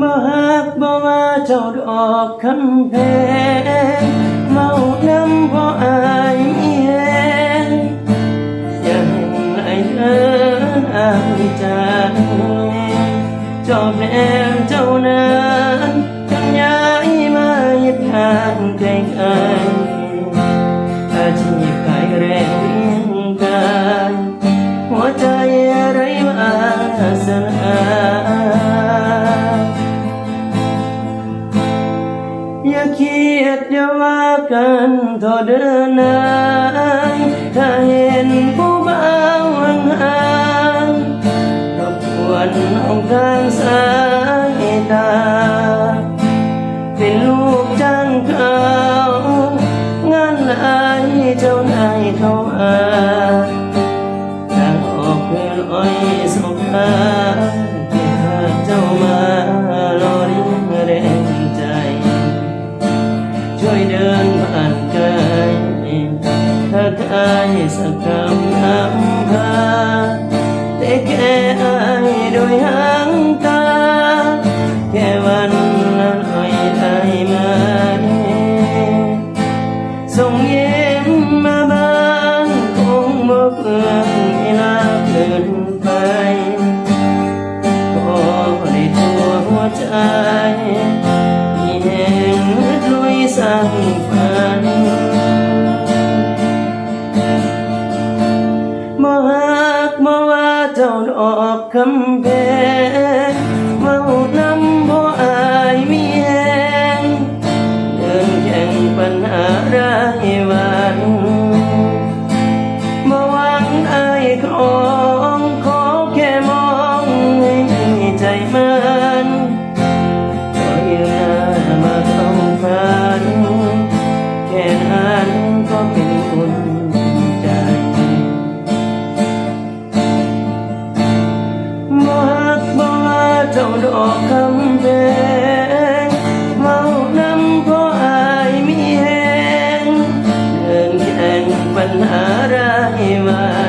บ่ฮักบ่ว่าเจ้าดอกคำแพงเมานำบ่อายมีแหงยังให้ไหลเดินอายจจอบแนมเจ้านั้นทำย้ายมาเย็ดทางไกลไกลอาชีพไายแรงเลี้ยงกายหัวใจไรมาสลาย อย่าเคิดอย่าว่ากันทอเดินนายถ้าเห็นผู้บ่าวห่างๆรบกวนน้องทางสายตา เป็นลูกจ้างเขางานหลายเจ้านายเขาอา แต่แค่อายโดยหางตา แค่วันละหน่อยได้ไหมส่งเยิ้มาบ้างคงบ่เปลืองเวลาเกินไปขอได้ตัวหัวใจมีแห่งลุยสร้างฝัน อกคำแพงเมาน้ำบ่อายมีแหงเดินแข่งปัญหารายวันมาวังอายของขอแค่มองให้ใจมา ออกคำแพงเมานำเพราะอายมีแหงเดินแข่งปัญหาไร้มา